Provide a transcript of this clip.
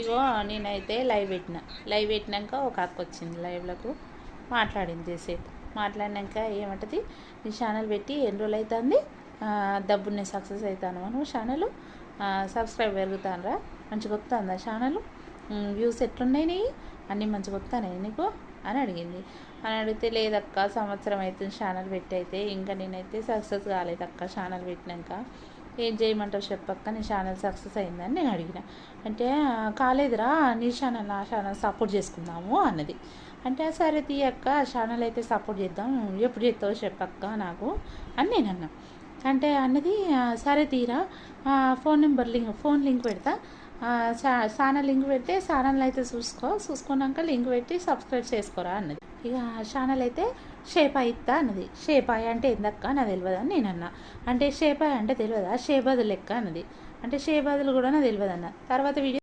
ఇగో నేనైతే లైవ్ పెట్టిన. లైవ్ పెట్టినాక ఒక అక్క వచ్చింది లైవ్లకు మాట్లాడింది చేసేపు. మాట్లాడినాక ఏమంటది నీ ఛానల్ పెట్టి ఎన్ని రోజులు అవుతుంది డబ్బునే సక్సెస్ అవుతాను నువ్వు ఛానల్ సబ్స్క్రైబ్ పెరుగుతానరా మంచిగా వస్తుందా ఛానల్ వ్యూస్ ఎట్లున్నాయి నీ అన్నీ మంచిగా వస్తాయి నీకు? అని అడిగింది. అని అడిగితే లేదక్క సంవత్సరం అవుతుంది ఛానల్ పెట్టి అయితే. ఇంకా నేనైతే సక్సెస్ కాలేదక్క ఛానల్ పెట్టినాక. ఏం చేయమంటావు చెప్పక్క నీ ఛానల్ సక్సెస్ అయిందని నేను అడిగిన. అంటే కాలేదురా నీ ఛానల్ నా ఛానల్ సపోర్ట్ చేసుకుందాము అన్నది. అంటే సరే తీయక్క ఛానల్ అయితే సపోర్ట్ చేద్దాం ఎప్పుడు చేస్తావు చెప్పక్క నాకు అని నేను అన్నా. అంటే అన్నది సరే తీరా phone number link phone link పెడతా ఛానల్ లింక్ పెడితే ఛానల్ అయితే చూసుకో. చూసుకున్నాక లింక్ పెట్టి సబ్స్క్రైబ్ చేసుకోరా అన్నది. ఇక ఛానల్ అయితే షేపాయ్ ఇత్తా అన్నది. షేపాయ్ అంటే ఏందక్క నాకు తెలియదు అని నేను అన్నా. అంటే షేపాయ్ అంటే తెలియదా షేబాదులు లెక్క అన్నది. అంటే షేబాదులు కూడా నాకు తెలియదు అన్న తర్వాత వీడియో